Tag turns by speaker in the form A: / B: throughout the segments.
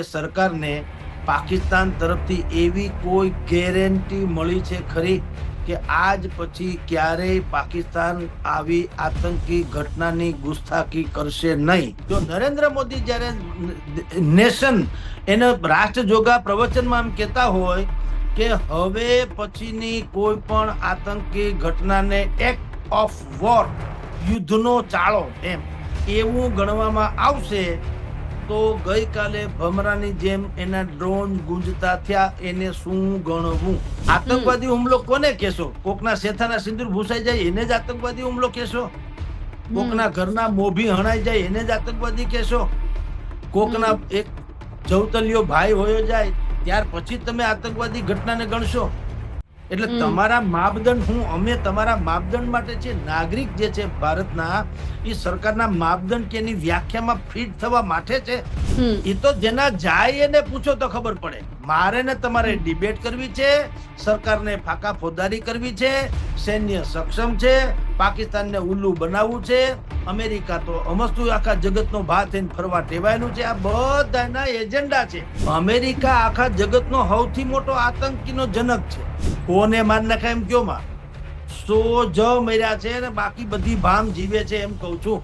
A: સરકારને પાકિસ્તાન તરફથી એવી કોઈ ગેરંટી મળી છે ખરી કે આજ પછી ક્યારેય પાકિસ્તાન આવી આતંકી ઘટનાની ગુસ્તાખી કરશે નહીં? જો નરેન્દ્ર મોદી જ્યારે નેશન એને રાષ્ટ્રજોગા પ્રવચનમાં એમ કહેતા હોય કે હવે પછીની કોઈ પણ આતંકી ઘટનાને એક્ટ ઓફ વોર યુદ્ધનો ચાળો એમ એવું ગણવામાં આવશે તો ગઈકાલે ભમરાની જેમ એના ડ્રોન ગુંજતા થયા એને શું ગણવું? આતંકવાદી હુમલો કોને કેશો કોકના શેથાના સિંદૂર ભૂસાઈ જાય એને જ આતંકવાદી હુમલો કેશો કોકના ઘરના મોભી હણાઈ જાય એને જ આતંકવાદી કેશો કોકના એક જવતલિયો ભાઈ હોયો જાય ત્યાર પછી તમે આતંકવાદી ઘટનાને ગણશો? એટલે. તમારા માપદંડ હું અમે તમારા માપદંડ માટે છે નાગરિક જે છે ભારતના એ સરકારના માપદંડ કે એની વ્યાખ્યામાં ફિટ થવા માટે છે એ તો જેના જાય એને પૂછો તો ખબર પડે. મારે ને તમારે ડિબેટ કરવી છે સરકારને ફાકા ફોદારી કરવી છે સૈન્ય સક્ષમ છે પાકિસ્તાનને ઉલ્લુ બનાવવું છે અમેરિકા તો અમસ્તુ આખા જગતનો ભા થઈને ફરવા ટેવાયેલું છે આ બધાના એજન્ડા છે. અમેરિકા આખા જગતનો સૌથી મોટો આતંકીનો જનક છે. કોને માર નાખાય એમ કયો માં? સો જ મર્યા છે અને બાકી બધી ભામ જીવે છે એમ કઉ છું.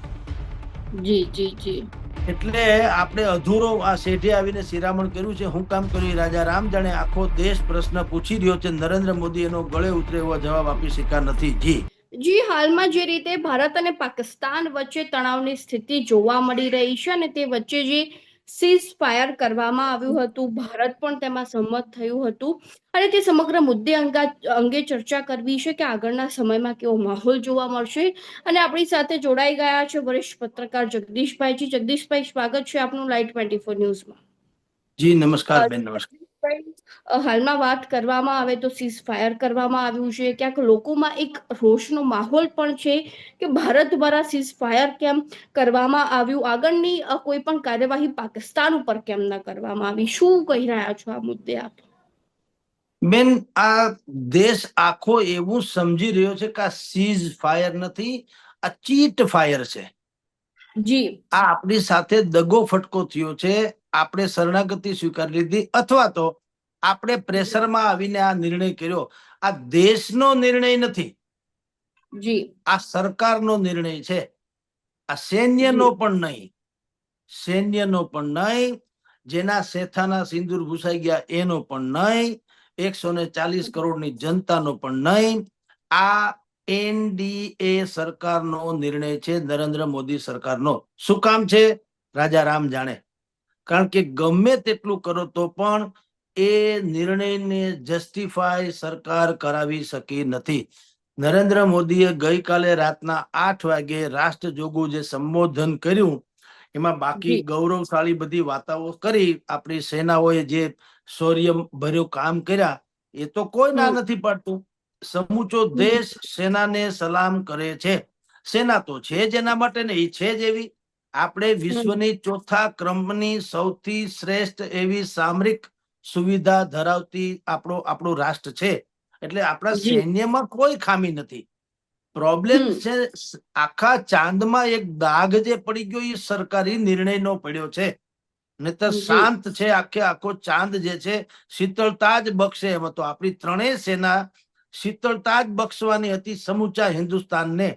B: જી જી જી.
A: એટલે આપણે અધૂરો આ શેઠે આવીને શિરામણ કર્યું છે. હું કામ કર્યું રાજા રામ જાણે આખો દેશ પ્રશ્ન પૂછી રહ્યો છે. નરેન્દ્ર મોદી એનો ગળે ઉતરે એવો જવાબ આપી શકા નથી. જી.
B: જી હાલમાં જે રીતે ભારત અને પાકિસ્તાન વચ્ચે તણાવની સ્થિતિ જોવા મળી રહી છે અને તે વચ્ચે જે સીઝ ફાયર કરવામાં આવ્યું હતું. ભારત પણ તેમાં સંમત થયું હતું. અને તે સમગ્ર મુદ્દે અંગા અંગે ચર્ચા કરવી છે કે આગળના સમયમાં કેવો માહોલ જોવા મળશે. અને આપણી સાથે જોડાઈ ગયા છે વરિષ્ઠ પત્રકાર જગદીશભાઈ જી જગદીશભાઈ સ્વાગત છે આપનું લાઈટ ટ્વેન્ટી ફોર ન્યૂઝમાં.
A: જી નમસ્કાર બેન નમસ્કાર.
B: હાલમાં વાત કરવામાં આવે તો સીઝ ફાયર કરવામાં આવ્યું છે. ક્યાંક લોકોમાં એક રોષનો માહોલ પણ છે કે ભારત દ્વારા સીઝ ફાયર કેમ કરવામાં આવ્યું? આગળની કોઈ પણ કાર્યવાહી પાકિસ્તાન ઉપર કેમ ન કરવામાં આવી? શું કહી રહ્યા છો આ મુદ્દે આપ?
A: બેન આ દેશ આખો એવું સમજી રહ્યો છે કે આ સીઝ ફાયર નથી આ ચીટ ફાયર છે.
B: જી.
A: આ આપણી સાથે દગો ફટકો થયો છે. આપણે શરણાગતિ સ્વીકારી લીધી અથવા તો આપણે પ્રેશરમાં આવીને આ નિર્ણય કર્યો. આ દેશનો નિર્ણય નથી.
B: જી.
A: આ સરકારનો નિર્ણય છે. આ સૈન્યનો પણ નહીં. સૈન્યનો પણ નહીં. જેના શેથાના સિંદૂર ભૂસાઈ ગયા એનો પણ નહીં. એકસો ને ચાલીસ કરોડની જનતાનો પણ નહીં. આ એનડીએ સરકારનો નિર્ણય છે નરેન્દ્ર મોદી સરકારનો. શું કામ છે? રાજા રામ જાણે. કારણ કે ગમે તેટલું કરો તો પણ એ નિર્ણયને જસ્ટિફાય સરકાર કરાવી શકી નથી. નરેન્દ્ર મોદીએ ગઈકાલે રાતના આઠ વાગે રાષ્ટ્રજોગું જે સંબોધન કર્યું એમાં બાકી ગૌરવશાળી બધી વાતાઓ કરી આપણી સેનાઓએ જે શૌર્ય ભર્યું કામ કર્યા એ તો કોઈ ના નથી પાડતું. સમૂચો દેશ સેનાને સલામ કરે છે. સેના તો છે જ એના માટે ને એ છે જ એવી. આપણે વિશ્વની ચોથા ક્રમની સૌથી શ્રેષ્ઠ એવી સામરિક સુવિધા ધરાવતી આપણો આપણું રાષ્ટ્ર છે. એટલે આપણા સૈન્યમાં કોઈ ખામી નથી. પ્રોબ્લેમ છે આખા ચાંદમાં એક દાગ જે પડી ગયો એ સરકારી નિર્ણયનો પડ્યો છે. નહીતર શાંત છે આખે આખો ચાંદ જે છે શીતળતા જ બક્ષે એમ હતો. આપણી ત્રણેય સેના શીતળતા જ બક્ષવાની હતી સમૂચા હિન્દુસ્તાનને.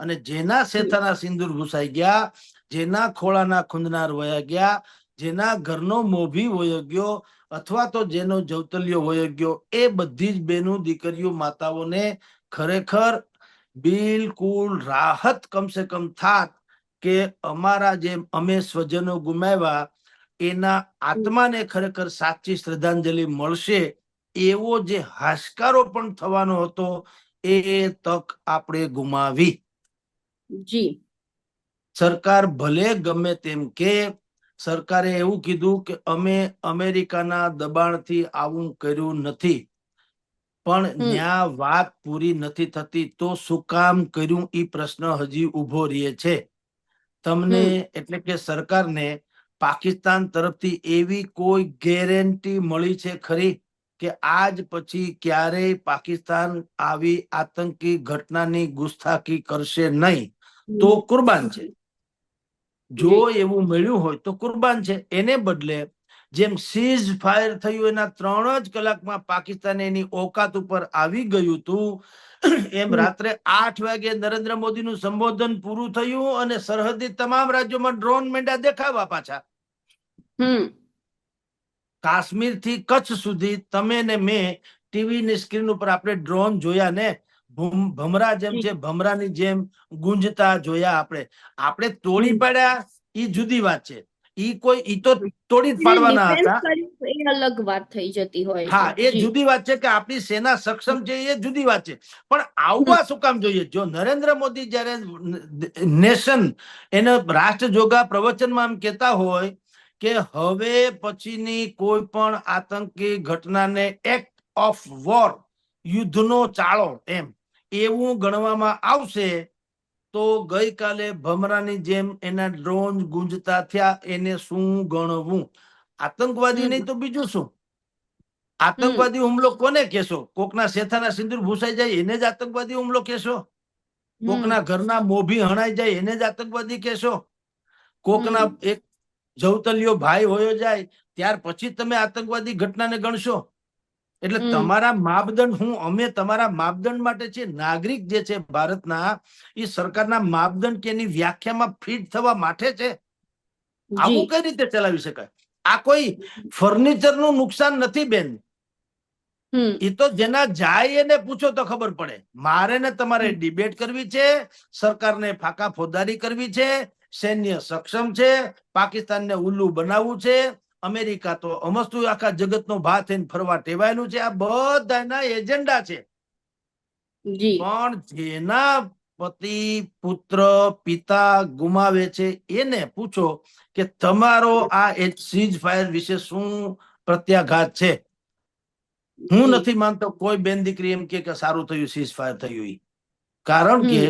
A: અને જેના શેથાના સિંદૂર ઘુસાઈ ગયા જેના ખોળાના ખૂંદનાર વયા ગયા જેના ઘરનો મોભી વયો ગયો અથવા તો જેનો જવતલિયો વયો ગયો એ બધી જ બેનું દીકરીઓ માતાઓને ખરેખર બિલકુલ રાહત કમસે કમ થાત કે અમારા જે અમે સ્વજનો ગુમાવ્યા એના આત્માને ખરેખર સાચી શ્રદ્ધાંજલિ મળશે એવો જે હાશકારો પણ થવાનો હતો એ તક આપણે ગુમાવી.
B: જી.
A: સરકાર ભલે ગમે તેમ કે સરકારે એવું કીધું કે અમે અમેરિકાના દબાણથી આવું કર્યું નથી. પણ. ન્યા વાત પૂરી નથી થતી તો શું કામ કર્યું એ પ્રશ્ન હજી ઊભો રહે છે. તમને એટલે કે સરકારને પાકિસ્તાન તરફથી એવી કોઈ ગેરંટી મળી છે ખરી કે આજ પછી ક્યારેય પાકિસ્તાન આવી આતંકી ઘટનાની ગુસ્તાખી કરશે નહીં? તો કુરબાન છે. જો એવું મળ્યું હોય તો કુરબાન છે. એને બદલે જેમ સીઝ ફાયર થયું એના ત્રણ જ કલાકમાં પાકિસ્તાન એની ઓકાત ઉપર આવી ગયું હતું એમ રાત્રે આઠ વાગે નરેન્દ્ર મોદીનું સંબોધન પૂરું થયું અને સરહદી તમામ રાજ્યોમાં ડ્રોન મેંડા દેખાવા પાછા. કાશ્મીરથી કચ્છ સુધી તમે ને મેં ટીવી ની સ્ક્રીન ઉપર આપણે ડ્રોન જોયા ને ભમરા જેમ છે ભમરાની જેમ ગુંજતા જોયા આપણે. આપણે તોડી પાડ્યા એ જુદી વાત છે. ઈ કોઈ ઈ તો તોડી જ પાડવાના હતા.
B: એ અલગ વાત થઈ જતી હોય
A: હા એ જુદી વાત છે કે આપણી સેના સક્ષમ છે એ જુદી વાત છે. પણ આવવા શું કામ જોઈએ? જો નરેન્દ્ર મોદી જયારે નેશન એને રાષ્ટ્ર જોગા પ્રવચનમાં એમ કહેતા હોય કે હવે પછીની કોઈ પણ આતંકી ઘટનાને એક્ટ ઓફ વોર યુદ્ધનો ચાળો એમ. એવું ગણવામાં આવશે તો ગઈકાલે ભમરાની જેમ એના ડ્રોન ગુંજતા થયા એને શું ગણવું? આતંકવાદી નહીં તો બીજું શું? આતંકવાદી હુમલો કોને કેશો કોકના શેથાના સિંદુર ભૂસાઈ જાય એને જ આતંકવાદી હુમલો
B: કેશો.
A: કોકના ઘરના મોભી હણાઈ જાય એને જ આતંકવાદી કેશો કોકના. એક જવતલિયો ભાઈ હોયો જાય ત્યાર પછી તમે આતંકવાદી ઘટનાને ગણશો? એટલે તમારા માપદંડ હું અમે તમારા માપદંડ માટે છે નાગરિક જે છે ભારતના એ સરકારના માપદંડ કે એની વ્યાખ્યામાં ફિટ થવા માટે છે? આવું કઈ રીતે ચલાવી શકાય? આ કોઈ ફર્નિચરનું નુકસાન નથી બેન. એ તો જેના જાય એને પૂછો તો ખબર પડે. મારે ને તમારે ડિબેટ કરવી છે સરકારને ફાકા ફોદારી કરવી છે સૈન્ય સક્ષમ છે પાકિસ્તાનને ઉલ્લુ બનાવવું છે અમેરિકા તો અમસ્તુ આખા જગતનો ભા થઈને ફરવા ટેવાયેલું છે. આ બધાના એજન્ડા છે. પણ જેના પતિ પુત્ર પિતા ગુમાવે છે એને પૂછો કે તમારો આ સીઝ ફાયર વિશે શું પ્રત્યાઘાત છે? હું નથી માનતો કોઈ બેન દીકરી એમ કે કે સારું થયું સીઝ ફાયર થયું કારણ કે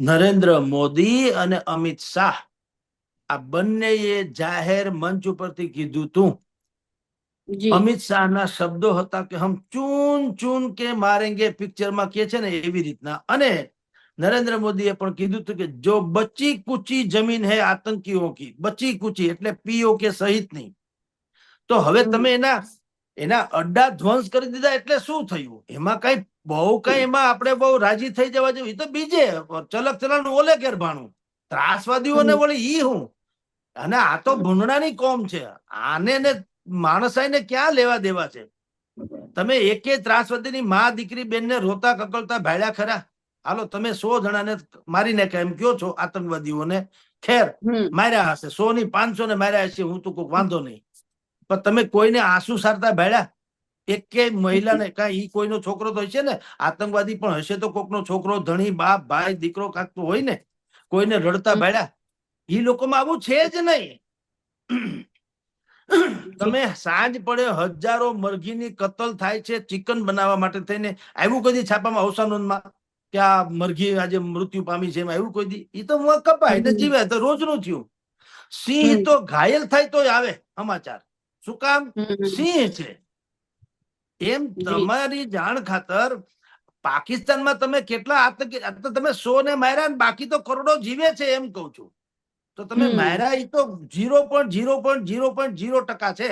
A: નરેન્દ્ર મોદી અને અમિત શાહ આ બંનેએ જાહેર મંચ ઉપરથી કીધું તું. અમિત શાહના શબ્દો હતા કે હમ ચૂન ચૂન કે મારેંગે પિક્ચરમાં કે છે ને એવી રીતના. અને નરેન્દ્ર મોદીએ પણ કીધું હતું કે જો બચી કુચી જમીન હે આતંકીઓ કી બચી કુચી એટલે પીઓ કે સહિતની તો હવે તમે એના એના અડ્ડા ધ્વંસ કરી દીધા એટલે શું થયું? એમાં કઈ બહુ કઈ એમાં આપણે બહુ રાજી થઈ જવા જેવું. એ તો બીજે ચલક ચલાનું ઓલે ઘેર ભાણું. ત્રાસવાદીઓને. વળી ઈ હું? અને આ તો ભૂંડણાની કોમ છે. આને ને માણસાઈને ક્યાં લેવા દેવા છે? તમે એકે ત્રાસવાદીની મા દીકરી બેનને રોતા કકળતા ભાડ્યા ખરા? હાલો તમે સો જણાને મારી નાખે એમ કયો છો આતંકવાદીઓને? ખેર માર્યા હશે. સો ની પાંચસો ને માર્યા હશે. હું તો કોઈ વાંધો નહીં. પણ તમે કોઈને આંસુ સારતા ભાડ્યા એકે મહિલાને કાંઈ ઈ કોઈનો છોકરો તો હશે ને? આતંકવાદી પણ હશે તો કોકનો છોકરો ધણી બાપ ભાઈ દીકરો કાંક તો હોય ને? કોઈને રડતા. ભાડ્યા ઈ લોકોમાં આવું છે જ નહીં. તમે સાંજ પડે હજારો મરઘીની કતલ થાય છે ચિકન બનાવવા માટે થઈને. આવ્યું કોઈ છાપામાં અવસાનોમાં? કે આ મરઘી આજે મૃત્યુ પામી છે એમાં આવ્યું કોઈ દી? એ તો કપાય ને જીવે તો રોજનું થયું. સિંહ તો ઘાયલ થાય તો આવે સમાચાર. શું કામ? સિંહ છે. એમ તમારી જાણ ખાતર પાકિસ્તાનમાં તમે કેટલા આતંકી તમે સો ને માર્યા ને બાકી તો કરોડો જીવે છે એમ કઉ છું. તો તમે. માર્યા એ તો zero point zero point zero point zero ટકા છે.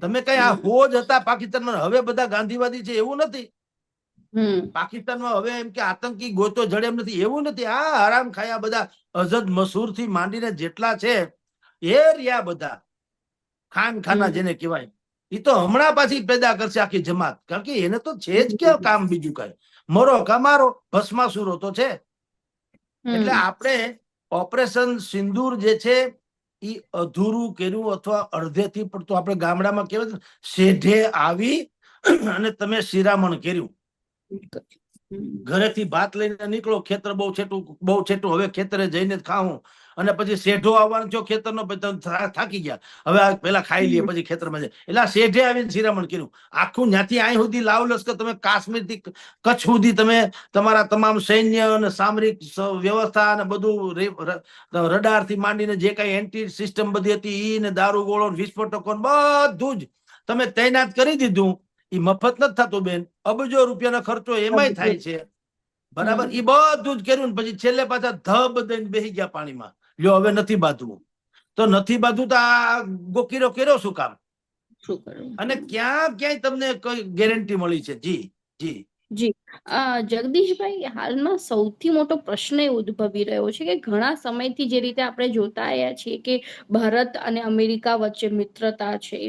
A: તમે કઈ આ. હોજ હતા પાકિસ્તાનમાં હવે બધા ગાંધીવાદી છે એવું નથી. પાકિસ્તાનમાં હવે એમ કે આતંકી ગોતો જડે એમ નથી એવું નથી. આ હરામ ખાયા બધા અઝદ મસૂરથી માંડીને જેટલા છે એ રહ્યા બધા. ખાન ખાના જેને કહેવાય. એ તો હમણાં પાછી પેદા કરશે આખી જમાત. કારણ કે એને તો છે જ કે કામ બીજું કઈ? મરો કમારો ભસ્માસુરો તો છે. એટલે આપણે ઓપરેશન સિંદૂર જે છે એ અધૂરું કર્યું અથવા અડધેથી પડતું આપણે ગામડામાં કહેવાય શેઢે આવી અને તમે શિરામણ કર્યું. ઘરેથી ભાત લઈને નીકળો, ખેતર બહુ છેટું બહુ છેટું. હવે ખેતરે જઈને ખાવું. અને પછી શેઢો આવવાનો થયો ખેતરનો થાકી ગયા. હવે આ પેલા ખાઈ લઈએ પછી ખેતરમાં જાય એટલે આ શેઢે આવીને શિરામણ કર્યું. આખું ત્યાંથી અહીં સુધી લાવ લશ્કર તમે કાશ્મીરથી કચ્છ સુધી તમે તમારા તમામ સૈન્ય અને સામરિક વ્યવસ્થા અને બધું રડારથી માંડીને જે કઈ એન્ટી સિસ્ટમ બધી હતી ઈ ને દારૂગોળો વિસ્ફોટકો બધું જ તમે તૈનાત કરી દીધું. ઈ મફત નથી થતું બેન. અબજો રૂપિયાનો ખર્ચો એમાંય થાય છે. બરાબર?
B: એ
A: ઈ બધું જ કર્યું ને પછી છેલ્લે પાછા ધબ દઈને બેસી ગયા પાણીમાં. લ્યો હવે નથી બાંધવું. તો નથી બાંધવું તો આ ગોકીરો કર્યો શું કામ? અને ક્યાં ક્યાંય તમને કોઈ ગેરંટી મળી છે? જી જી.
B: જી. જગદીશભાઈ હાલમાં સૌથી મોટો પ્રશ્ન એ ઉદ્ભવી રહ્યો છે કે ઘણા સમયથી જે રીતે આપણે જોતા આવ્યા છીએ કે ભારત અને અમેરિકા વચ્ચે મિત્રતા છે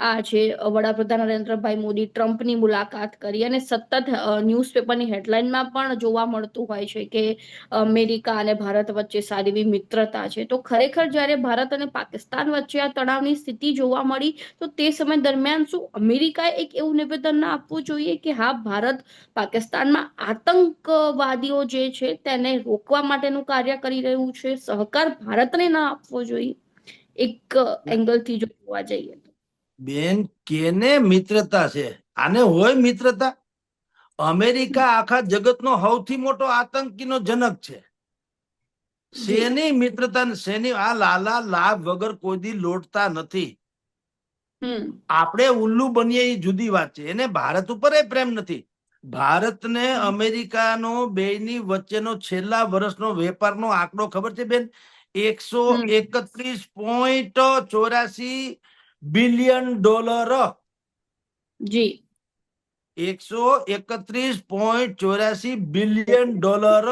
B: આ છે વડાપ્રધાન નરેન્દ્રભાઈ મોદી ટ્રમ્પની મુલાકાત કરી અને સતત ન્યૂઝપેપરની હેડલાઇનમાં પણ જોવા મળતું હોય છે કે અમેરિકા અને ભારત વચ્ચે સારી એવી મિત્રતા છે. તો ખરેખર જ્યારે ભારત અને પાકિસ્તાન વચ્ચે આ તણાવની સ્થિતિ જોવા મળી તો તે સમય દરમિયાન શું અમેરિકાએ એક એવું નિવેદન ના આપવું જોઈએ કે હા ભારત પાકિસ્તાનમાં આતંકવાદીઓ જે છે તેને રોકવા માટેનું કાર્ય કરી રહ્યું છે? સહકાર ભારતને ના આપવો જોઈએ? એક એંગલથી જો જોવા જઈએ તો.
A: બેન કેને મિત્રતા છે? આને હોય મિત્રતા? અમેરિકા આખા જગતનો સૌથી મોટો આતંકીનો જનક છે. શેની મિત્રતા શેની આ લાલા લાભ વગર કોઈ દી લોટતા નથી. આપણે ઉલ્લુ બનીએ એ જુદી વાત છે. એને ભારત ઉપર એ પ્રેમ નથી. ભારતને અમેરિકાનો બેની વચ્ચેનો છેલ્લા વર્ષનો વેપારનો આંકડો ખબર છે બેન? એકસો એકત્રીસ પોઈન્ટ ચોરાસી બિલિયન ડોલર.
B: જી.
A: એકસો એકત્રીસ પોઈન્ટ ચોરાસી બિલિયન ડોલર.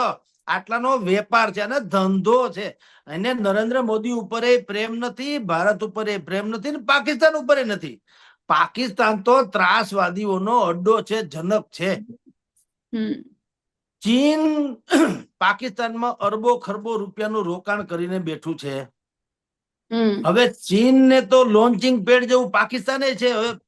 A: આટલાનો વેપાર છે અને ધંધો છે. અને નરેન્દ્ર મોદી ઉપર એ પ્રેમ નથી ભારત ઉપર એ પ્રેમ નથી ને પાકિસ્તાન ઉપર એ નથી. પાકિસ્તાન તો ત્રાસવાદીઓનો અડ્ડો છે જનક છે. ચીન પાકિસ્તાનમાં અરબો ખરબો રૂપિયાનું રોકાણ કરીને બેઠું છે. હવે ચીનને તો લોન્ચિંગ પેડ જેવું પાકિસ્તાને છે હવે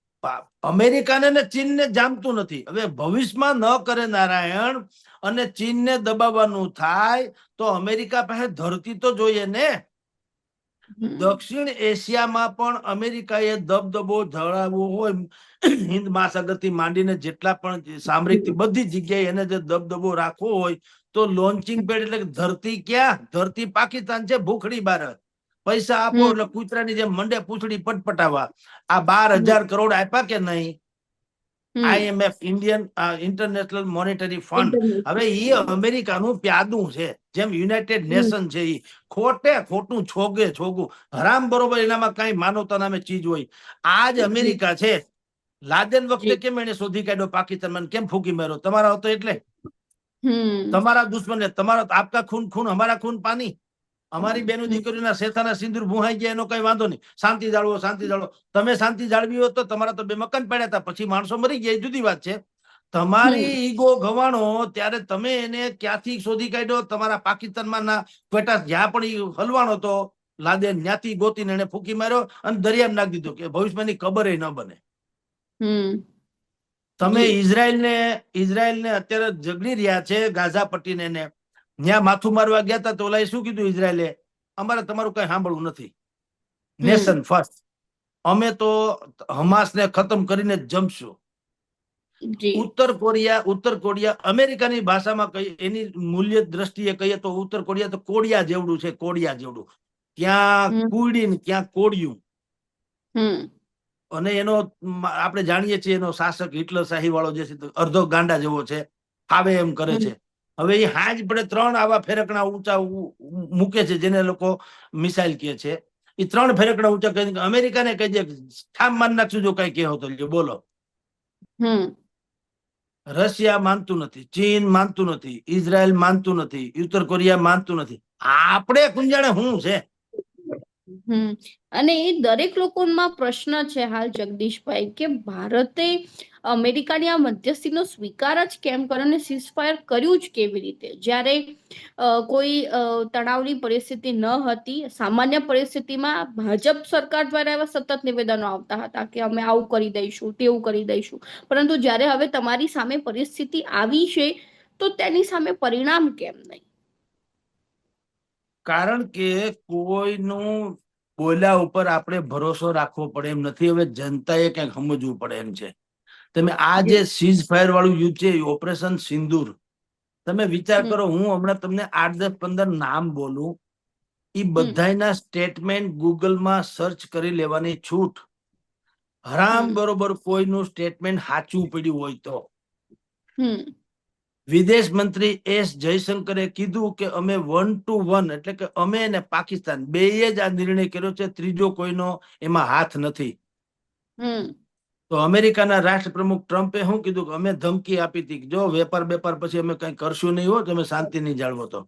A: અમેરિકાને ને ચીનને જામતું નથી. હવે ભવિષ્યમાં ન કરે નારાયણ અને ચીનને દબાવવાનું થાય તો અમેરિકા પાસે ધરતી તો જોઈએ ને? દક્ષિણ એશિયામાં પણ અમેરિકાએ દબદબો ધરાવવો હોય હિન્દ મહાસાગરથી માંડીને જેટલા પણ સામરિકથી બધી જગ્યાએ એને જે દબદબો રાખવો હોય તો લોન્ચિંગ પેડ એટલે ધરતી ક્યાં? ધરતી પાકિસ્તાન છે ભૂખડી ભારત. પૈસા આપો એટલે કૂતરાની જેમ મંડે પૂછડી પટપટાવા. આ બાર હજાર કરોડ આપ્યા કે નહીં? IMF Indian international monetary fund. હવે એ અમેરિકાનું પ્યાદું છે. જેમ યુનાઇટેડ નેશન છે એ ખોટે ખોટું છોગે છોગું. હરામ બરોબર એનામાં કઈ માનવતા નામે ચીજ હોય. આ જ અમેરિકા છે. લાદેન વખતે. કેમ એને શોધી કાઢ્યો પાકિસ્તાન? કેમ ફૂકી માર્યો? તમારા હતો એટલે? તમારા દુશ્મન તમારા આપકા ખૂન ખૂન અમારા ખૂન પાની? અમારી બેનો. દીકરીના શેથાના સિંદુર ભૂહાઈ ગયા એનો કઈ વાંધો નહીં. શાંતિ જાળવો શાંતિ જાળવો. તમે શાંતિ જાળવી હોત તો તમારા તો બે મકાન પડ્યા હતા. પછી માણસો મરી ગયા એ જુદી વાત છે. તમારી ઈગો ગવાણો ત્યારે તમે એને ક્યાંથી શોધી કાઢ્યો? તમારા પાકિસ્તાનમાં ના ક્વેટા જ્યાં પણ હલવાનો હલવાણો તો લાદેન ન્યાથી ગોતીને એને ફૂકી માર્યો અને દરિયામાં નાખી દીધો કે ભવિષ્યમાંની ખબર ન બને. તમે
B: ઇઝરાયલ
A: ને ઇઝરાયલ ને અત્યારે ઝઘડી રહ્યા છે ગાઝા પટ્ટીને ને ત્યાં માથું મારવા ગયા હતા તો ઓલાએ શું કીધું ઇઝરાયલે? અમારે તમારું કઈ સાંભળવું નથી. નેશન ફર્સ્ટ અમે તો હમાસને ખતમ કરીને જ જમશું. ઉત્તર કોરિયા ઉત્તર કોરિયા અમેરિકાની ભાષામાં કહીએ એની મૂલ્ય દ્રષ્ટિએ કહીએ તો ઉત્તર કોરિયા તો કોડિયા જેવડું છે કોડિયા જેવડું. ક્યાં. કુડી ને ક્યાં કોડિયું. અને એનો આપણે જાણીએ છીએ એનો શાસક હિટલર શાહી વાળો જે છે તે અર્ધો ગાંડા જેવો છે ફાવે એમ કરે છે. હવે એ હાજ પડે ત્રણ આવા ફેરકણા ઊંચા મૂકે છે જેને લોકો મિસાઇલ કહે છે. એ ત્રણ ફેરકણા ઊંચા કહી અમેરિકાને કહી દે ઠામ માન નાખશું જો કઈ કહેવો તો બોલો. રશિયા માનતું નથી ચીન માનતું નથી ઇઝરાયલ માનતું નથી ઉત્તર કોરિયા માનતું નથી. આપણે કુંજાણે હું છે?
B: હમ. અને એ દરેક લોકોમાં પ્રશ્ન છે હાલ જગદીશભાઈ, કે ભારતે અમેરિકાની આ મધ્યસ્થીનો સ્વીકાર જ કેમ કર્યો અને સીઝફાયર કર્યું જ કેવી રીતે? જ્યારે કોઈ તણાવની પરિસ્થિતિ ન હતી, સામાન્ય પરિસ્થિતિમાં ભાજપ સરકાર દ્વારા એવા સતત નિવેદનો આવતા હતા કે અમે આવું કરી દઈશું, તેવું કરી દઈશું. પરંતુ જ્યારે હવે તમારી સામે પરિસ્થિતિ આવી છે, તો તેની સામે પરિણામ કેમ નહીં?
A: કારણ કે કોઈનું બોલ્યા ઉપર આપણે ભરોસો રાખવો પડે એમ નથી. હવે જનતાએ ક્યાંક સમજવું પડે એમ છે. તમે આ જે સીઝ ફાયર વાળું યુદ્ધ છે ઓપરેશન સિંદૂર. તમે વિચાર કરો હું હમણાં તમને આઠ દસ પંદર નામ બોલું. એ બધાના સ્ટેટમેન્ટ ગૂગલમાં સર્ચ કરી લેવાની છૂટ. હરામ બરોબર કોઈનું સ્ટેટમેન્ટ સાચું પડ્યું હોય તો.
B: હમ.
A: વિદેશ મંત્રી એસ જયશંકરે કીધું કે અમે વન ટુ વન એટલે કે અમે ને પાકિસ્તાન બે જ આ નિર્ણય કર્યો છે ત્રીજો કોઈનો એમાં હાથ નથી. તો અમેરિકાના રાષ્ટ્રપ્રમુખ ટ્રમ્પે શું કીધું કે અમે ધમકી આપી હતી જો વેપાર બેપાર પછી અમે કઈ કરશું નહીં હો તમે શાંતિ નહીં જાળવો તો.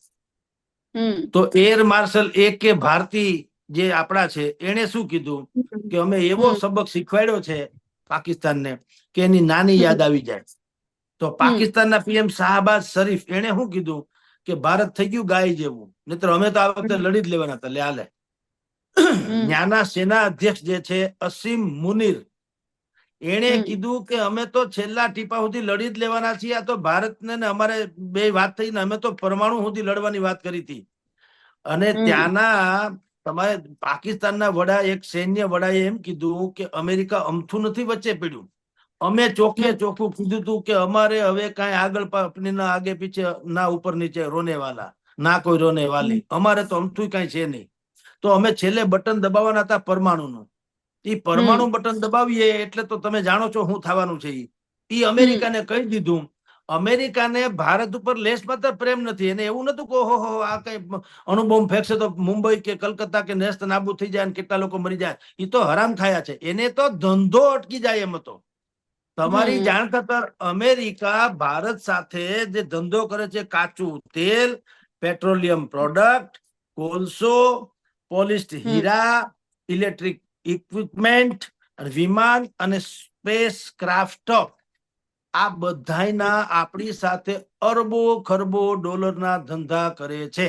A: તો એર માર્શલ એ કે ભારતી જે આપણા છે એને શું કીધું કે અમે એવો સબક શીખવાડ્યો છે પાકિસ્તાનને કે એની નાની યાદ આવી જાય. તો પાકિસ્તાનના પીએમ શાહબાઝ શરીફ એને શું કીધું? કે ભારત થઈ ગયું ગાય જેવું. નહીતર અમે તો આ વખતે લડી જ લેવાના હતા લે ન્યાના સેના અધ્યક્ષ જે છે અસીમ મુનીર એણે કીધું કે અમે તો છેલ્લા ટીપા સુધી લડી જ લેવાના છીએ. આ તો ભારતને ને અમારે બે વાત થઈ ને અમે તો પરમાણુ સુધી લડવાની વાત કરી હતી. અને ત્યાંના તમારે પાકિસ્તાનના વડા એક સૈન્ય વડાએ એમ કીધું કે અમેરિકા અમથું નથી વચ્ચે પડ્યું. અમે ચોખ્ખે ચોખ્ખું કીધું હતું કે અમારે હવે કાંઈ આગળ આગે પીછે ના ઉપર નીચે રોને વાલા ના કોઈ રોને વાલી અમારે તો અમથું કાંઈ છે નહીં. તો અમે છેલ્લે બટન દબાવવાના હતા પરમાણુનું. ઈ પરમાણુ બટન દબાવીએ એટલે તો તમે જાણો છો શું થવાનું છે ઈ. ઈ અમેરિકાને કહી દીધું. અમેરિકાને ભારત ઉપર લેશ માત્ર પ્રેમ નથી. એને એવું નતું કે હો આ કઈ અણુબોમ્બ ફેંકશે તો મુંબઈ કે કલકત્તા કે નેસ્ત નાબૂદ થઈ જાય અને કેટલા લોકો મરી જાય. એ તો હરામ ખાયા છે. એને તો ધંધો અટકી જાય એમ હતો. તમારી જાણ ખાતર અમેરિકા ભારત સાથે જે ધંધો કરે છે કાચું તેલ પેટ્રોલિયમ પ્રોડક્ટ કોલસો પોલિસ્ડ હીરા ઇલેક્ટ્રિક ઇક્વિપમેન્ટ વિમાન અને સ્પેસ ક્રાફ્ટ આ બધાયના આપણી સાથે અરબો ખરબો ડોલરના ધંધા કરે છે.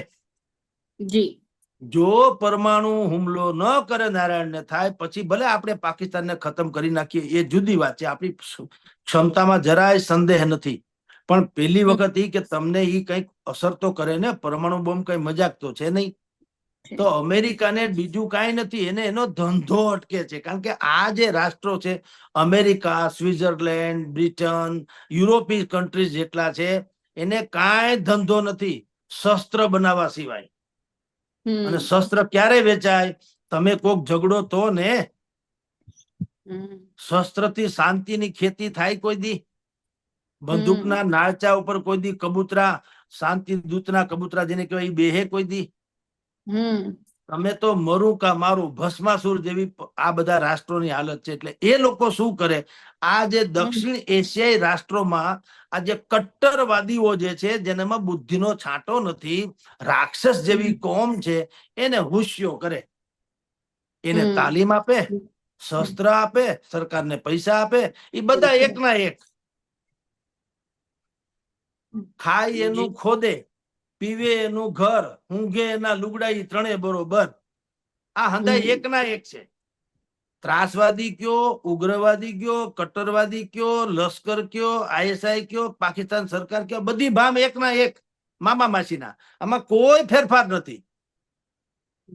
C: જી.
A: જો પરમાણુ હુમલો ન કરે નારાયણને થાય પછી ભલે આપણે પાકિસ્તાનને ખતમ કરી નાખીએ એ જુદી વાત છે. આપણી ક્ષમતામાં જરાય સંદેહ નથી. પણ પેલી વખત એ કે તમને એ કંઈક અસર તો કરે ને પરમાણુ બોમ્બ કઈ મજાક તો છે નહીં? તો અમેરિકાને બીજું કાંઈ નથી એને એનો ધંધો અટકે છે. કારણ કે આ જે રાષ્ટ્રો છે America Switzerland Britain European countries જેટલા છે એને કાંઈ ધંધો નથી શસ્ત્ર બનાવવા સિવાય. અને શસ્ત્ર ક્યારે વેચાય? તમે કોક ઝઘડો તો ને. શસ્ત્રથી શાંતિ ની ખેતી થાય કોઈ દી. બંદૂકના નાળચા ઉપર કોઈ દી કબૂતરા શાંતિ દૂત ના કબૂતરા જેને કહેવાય બેહે કોઈ દી. તમે તો મરું કા મારું ભસ્માસુર જેવી આ બધા રાષ્ટ્રોની હાલત છે. એટલે એ લોકો શું કરે? આ જે દક્ષિણ એશિયાઈ રાષ્ટ્રોમાં આ જે કટ્ટરવાદીઓ જે છે જેનામાં બુદ્ધિનો છાંટો નથી રાક્ષસ જેવી કોમ છે એને હુસ્યો કરે. એને તાલીમ આપે શસ્ત્ર આપે સરકારને પૈસા આપે એ બધા એકના એક. ખાય એનું ખોદે. પીવે એનું ઘર ઊંઘે એના લુગડા ત્રણે બરોબર. આ હંધાય
C: એક
A: ના એક છે. ત્રાસવાદી કયો ઉગ્રવાદી કયો કટ્ટરવાદી કયો લશ્કર કયો આઈએસઆઈ કયો પાકિસ્તાન સરકાર કયો બધી ભામ એક ના એક મામા માસીના. આમાં કોઈ ફેરફાર નથી.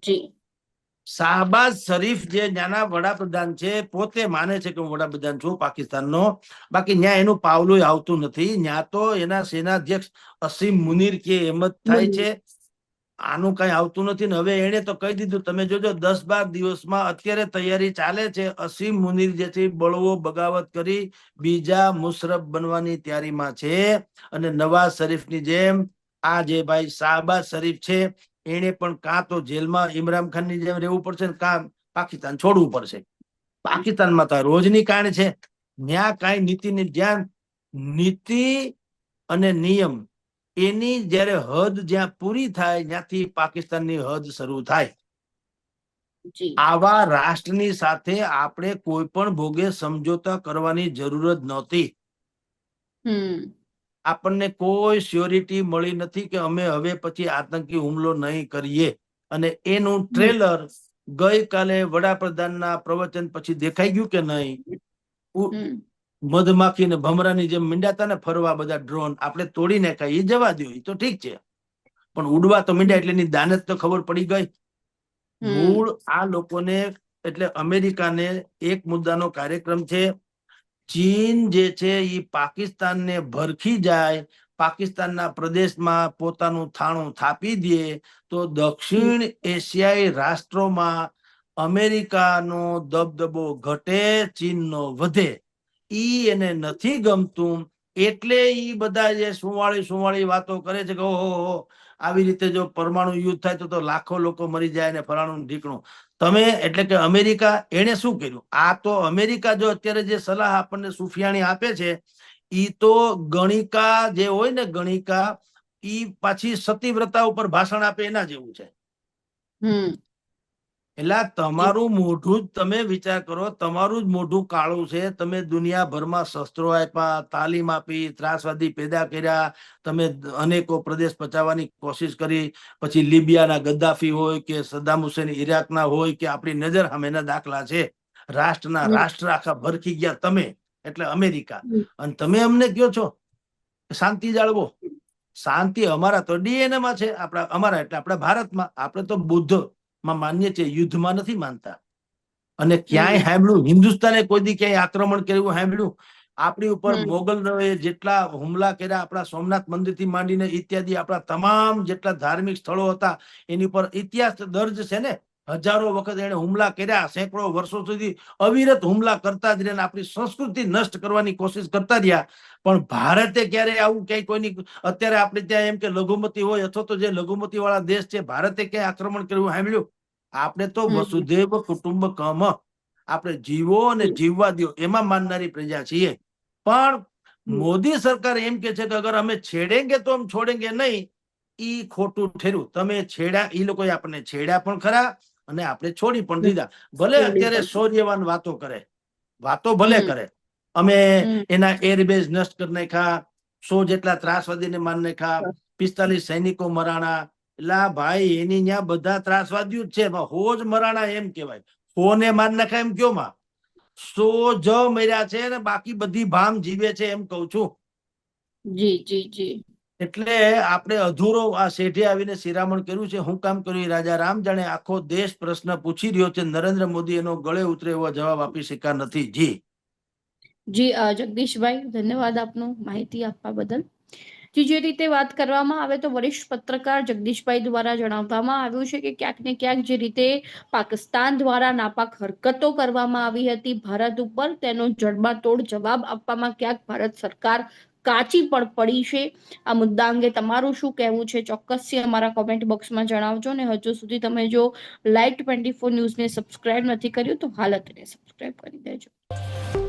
C: જી.
A: શાહબાઝ શરીફ જે ત્યાંના વડાપ્રધાન છે પોતે માને છે કે હું વડાપ્રધાન છું પાકિસ્તાનનો. બાકી ત્યાં એનું પાવલું આવતું નથી. ન્યા તો એના સેનાધ્યક્ષ અસીમ મુનિર કે એમ જ થાય છે. આનું કઈ આવતું નથી ને હવે એને તો કહી દીધું તમે જોજો દસ બાર દિવસમાં અત્યારે તૈયારી ચાલે છે. અસીમ મુનીર જેથી બળવો બગાવત કરી બીજા મુશરફ બનવાની તૈયારીમાં છે. અને નવાઝ શરીફની જેમ આ જે ભાઈ શાહબાજ શરીફ છે એને પણ કાં તો જેલમાં ઇમરાન ખાનની જેમ રહેવું પડશે કાં પાકિસ્તાન છોડવું પડશે. પાકિસ્તાનમાં તો રોજની કાંડ છે. ન્યા કાંઈ નીતિની જ્યાં નીતિ અને નિયમ એની જ્યારે હદ જ્યાં પૂરી થાય ત્યાંથી પાકિસ્તાનની હદ શરૂ થાય. આવા રાષ્ટ્રની સાથે આપણે કોઈ પણ ભોગે સમજોતા કરવાની જરૂર જ નહોતી આપણને કોઈ સ્યોરિટી મળી નથી કે અમે હવે પછી આતંકી હુમલો નહીં કરીએ. અને એનું ટ્રેલર ગઈકાલે વડાપ્રધાનના પ્રવચન પછી દેખાઈ ગયું કે નહીં? મધમાખી ને ભમરાની જેમ મીંડાતા ને ફરવા બધા ડ્રોન આપણે તોડી નાખાય એ જવા દો એ તો ઠીક છે. પણ ઉડવા તો મીંડ્યા એટલે એની દાનત તો ખબર પડી ગઈ. મૂળ આ લોકોને એટલે અમેરિકાને એક મુદ્દાનો કાર્યક્રમ છે ચીન જે છે એ પાકિસ્તાનને ભરખી જાય, પાકિસ્તાનના પ્રદેશમાં પોતાનું થાણું થાપી દે, તો દક્ષિણ એશિયાઈ રાષ્ટ્રોમાં અમેરિકાનો દબદબો ઘટે, ચીનનો વધે. ઈ એને નથી ગમતું, એટલે ઈ બધા જે સુવાળી સુવાળી વાતો કરે છે કે ઓહો આવી રીતે જો પરમાણુ યુદ્ધ થાય તો લાખો લોકો મરી જાય ને ફલાણું ઢીકણું. તમે એટલે કે અમેરિકા એણે શું કર્યું? આ તો અમેરિકા જો અત્યારે જે સલાહ આપણને સુફિયાણી આપે છે, ઈ તો ગણિકા જે હોય ને ગણિકા, ઈ પાછી સતીવ્રતા ઉપર ભાષણ આપે એના જેવું છે. એટલે તમારું મોઢું જ તમે વિચાર કરો તમારું જ મોઢું કાળું છે તમે દુનિયાભરમાં શસ્ત્રો આપ્યા તાલીમ આપી ત્રાસવાદી પેદા કર્યા તમે અનેકો પ્રદેશ બચાવવાની કોશિશ કરી પછી લિબિયાના ગદ્દાફી હોય કે સદ્દામ હુસેન ઇરાકના હોય કે આપણી નજર સામેના દાખલા છે. રાષ્ટ્રના રાષ્ટ્ર આખા ભરખી ગયા તમે એટલે અમેરિકા. અને તમે અમને કયો છો? શાંતિ જાળવો. શાંતિ અમારા તો ડીએનએમાં છે આપણા અમારા એટલે આપણા ભારતમાં. આપણે તો બુદ્ધ. માં માન્ય છે યુદ્ધમાં નથી માનતા. અને ક્યાંય. સાંભળ્યું હિન્દુસ્તાને કોઈ દી ક્યાંય આક્રમણ કર્યું સાંભળ્યું આપણી ઉપર
C: મોગલ
A: મોગલોએ જેટલા હુમલા કર્યા આપણા સોમનાથ મંદિરથી માંડીને ઇત્યાદિ આપણા તમામ જેટલા ધાર્મિક સ્થળો હતા એની ઉપર ઇતિહાસ દર્જ છે ને? હજારો વખત એને હુમલા કર્યા સેંકડો વર્ષો સુધી અવિરત હુમલા કરતા જ રહ્યા આપણી સંસ્કૃતિ નષ્ટ કરવાની કોશિશ કરતા રહ્યા. પણ ભારતે ક્યારે આવું ક્યાંય કોઈની અત્યારે આપણે ત્યાં એમ કે લઘુમતી હોય અથવા તો જે લઘુમતી વાળા દેશ છે ભારતે ક્યાંય આક્રમણ કર્યું? સાંભળ્યું? આપણે તો. વસુદેવ કુટુંબકમ આપણે જીવો અને જીવવા દો એમાં માનનારી પ્રજા છીએ. પણ મોદી સરકાર એમ કે છે કે અગર અમે છેડેંગે તો અમે છોડેંગે નહીં. ઈ ખોટું ઠેર્યું. તમે છેડ્યા ઈ લોકોએ આપણને છેડ્યા પણ ખરા. અને આપણે છોડી પણ દીધા. ભલે અત્યારે. શૌર્યવાન વાતો કરે વાતો ભલે કરે અમે એના એરબેઝ નષ્ટ કરી નાખ્યા સો જેટલા ત્રાસવાદીને માર નાખ્યા પિસ્તાલીસ સૈનિકો મરાણા. એટલે ભાઈ એની ત્યાં બધા ત્રાસવાદીઓ જ છે. હોજ મરાણા એમ કેવાય હોને માર નાખ્યા એમ કયો માં? સો જ મર્યા છે ને બાકી બધી ભામ જીવે છે એમ કઉ છું.
C: જી જી જી.
A: એટલે આપણે અધૂરો આ શેઠે આવીને શિરામણ કર્યું છે. હું કામ કર્યું? રાજા રામ જાણે આખો દેશ પ્રશ્ન પૂછી રહ્યો છે. નરેન્દ્ર મોદી એનો ગળે ઉતરે એવો જવાબ આપી શકા નથી. જી.
B: જી જગદીશભાઈ, ધન્યવાદ આપનો માહિતી આપવા બદલ. જી, જે રીતે વાત કરવામાં આવે તો વરિષ્ઠ પત્રકાર જગદીશભાઈ દ્વારા જણાવવામાં આવ્યું છે કે ક્યાંક ને ક્યાંક જે રીતે પાકિસ્તાન દ્વારા નાપાક હરકતો કરવામાં આવી હતી, ભારત ઉપર તેનો જડબાતોડ જવાબ આપવામાં ક્યાંક ભારત સરકાર કાચી પણ પડી છે. આ મુદ્દા અંગે તમારું શું કહેવું છે? ચોક્કસથી અમારા કોમેન્ટ બોક્સમાં જણાવજો ને હજુ સુધી તમે જો લાઈવ ટ્વેન્ટી ફોર ન્યૂઝને સબસ્ક્રાઇબ નથી કર્યું તો હાલતને સબસ્ક્રાઇબ કરી દેજો.